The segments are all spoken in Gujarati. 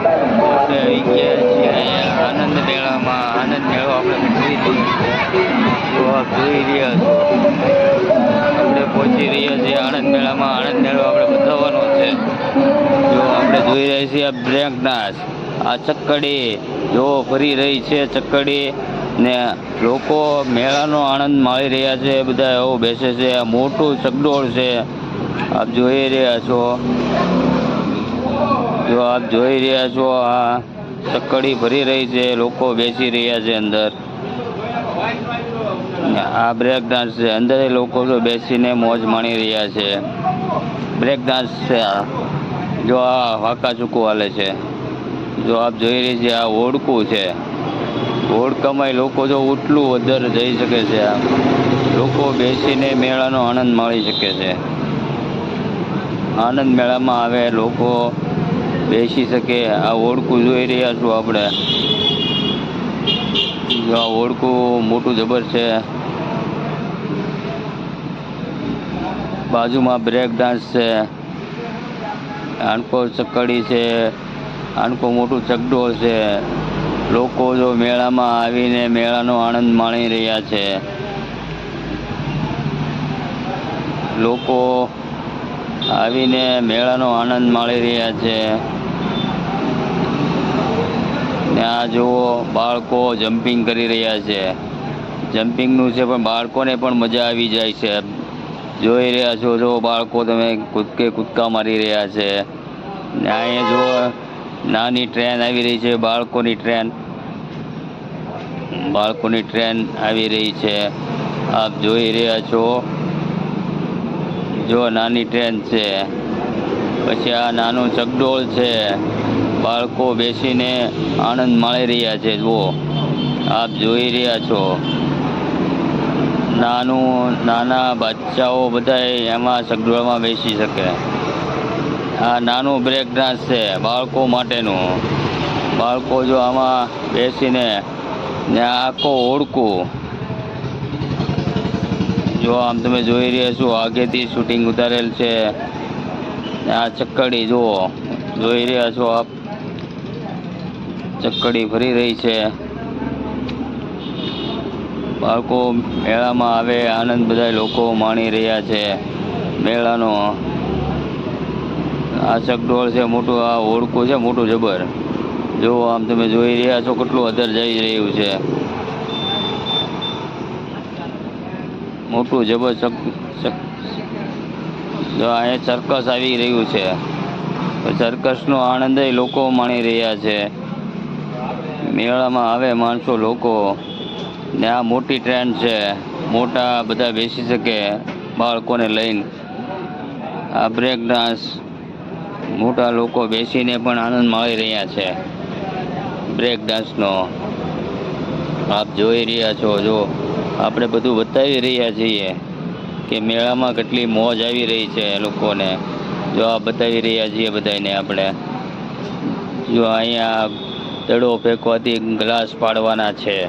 આપણે આવી ગયા છીએ અહીંયા આનંદ મેળામાં આનંદ મેળો આપણે જોઈ રહ્યા છો આપણે પહોંચી રહ્યા છીએ, આનંદ મેળામાં આનંદ મેળો આપણે બતાવવાનો છે. જો આપણે જોઈ રહ્યા છીએ બ્રેક ડાન્સ આ ચક્કડી, જો ફરી રહી છે, ચક્કડી, ને લોકો મેળાનો આનંદ માણી રહ્યા છે, બધા એવો બેસે છે મોટું ચકડોળ છે, આપ જોઈ રહ્યા છો. જો આપ જોઈ રહ્યા છો, આ સકડી ભરી રહી છે, લોકો બેસી રહ્યા છે અંદર. આ બ્રેક ડાન્સ છે, અંદર લોકો તો બેસીને મોજ માણી રહ્યા છે. બ્રેક ડાન્સ છે જો આ વાંકા ચૂકું હાલે છે. જો આપ જોઈ રહી છે, આ ઓળકું છે. ઓળકામાં લોકો જો ઉટલું વધારે જઈ શકે છે આ. લોકો બેસીને મેળાનો આનંદ માણી શકે છે. આનંદ મેળામાં આવે, લોકો બેસી શકે, આ ઓળખું જોઈ રહ્યા છું આપણે. આ ઓળખું મોટું જબર છે. બાજુમાં બ્રેક ડાન્સ છે. આણકો ચકડી છે. આણકો મોટું ચકડોળ છે. લોકો જો મેળામાં આવીને મેળાનો આનંદ માણી રહ્યા છે. લોકો આવીને મેળાનો આનંદ માણી રહ્યા છે. આ જુઓ, બાળકો જમ્પિંગ કરી રહ્યા છે. જમ્પિંગનું છે પણ બાળકોને પણ મજા આવી જાય છે. જોઈ રહ્યા છો જો બાળકો તમે કૂદકે કૂદકા મારી રહ્યા છે. ને અહીંયા જુઓ, નાની ટ્રેન આવી રહી છે, બાળકોની ટ્રેન. બાળકોની ટ્રેન આવી રહી છે. આપ જોઈ રહ્યા છો. જો નાની ટ્રેન છે. પછી આ નાનું ચકડોળ છે. બાળકો બેસીને આનંદ માણી રહ્યા છે, જુઓ. આપ જોઈ રહ્યા છો. નાનું, નાના બચ્ચાઓ બધા એમાં સગવડમાં બેસી શકે. આ નાનું બ્રેક ડાન્સ છે બાળકો માટેનું. બાળકો જો આમાં બેસીને ને આખો ઓળખું. જો આમ તમે જોઈ રહ્યા છો, આગેથી શૂટિંગ ઉતારેલ છે. આ ચક્કડી જુઓ. જોઈ રહ્યા છો આપ? ચક્કડી ફરી રહી છે. બાળકો મેળામાં આવે, આનંદ બધા લોકો માણી રહ્યા છે. મેળાનો આ ચકડોળ છે, મોટું આ ઓળખું છે, મોટું જબર. જો આમ તમે જોઈ રહ્યા છો કેટલું અધર જઈ રહ્યું છે. મોટું જબર અહીંયા સર્કસ આવી રહ્યું છે. સર્કસનો આનંદ લોકો માણી રહ્યા છે. મેળામાં આવે માણસો લોકો. ને આ મોટી ટ્રેન છે. મોટા બધા બેસી શકે બાળકોને લઈને. આ બ્રેક ડાન્સ મોટા લોકો બેસીને પણ આનંદ માણી રહ્યા છે. બ્રેક ડાન્સનો આપ જોઈ રહ્યા છો, જો. આપણે બધું બતાવી રહ્યા છીએ કે મેળામાં કેટલી મોજ આવી રહી છે લોકોને. જો આ બતાવી રહ્યા છીએ બધાને આપણે. જો અહીંયા દડો ફેંકવાથી ગ્લાસ પાડવાના છે.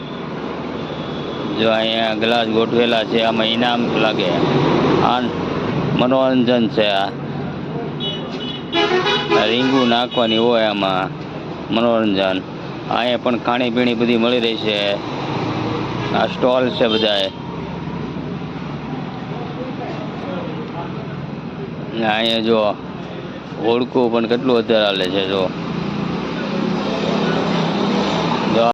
જો અહીંયા ગ્લાસ ગોઠવેલા છે, આમાં ઇનામ લાગે. આ મનોરંજન છે આ. રીંગું નાખવાની હોય આમાં મનોરંજન. અહીંયા પણ ખાણીપીણી બધી મળી રહી છે. આ સ્ટોલ છે બધાએ અહીંયા જો ઓળખું પણ કેટલું અત્યારે હાલે છે, જો.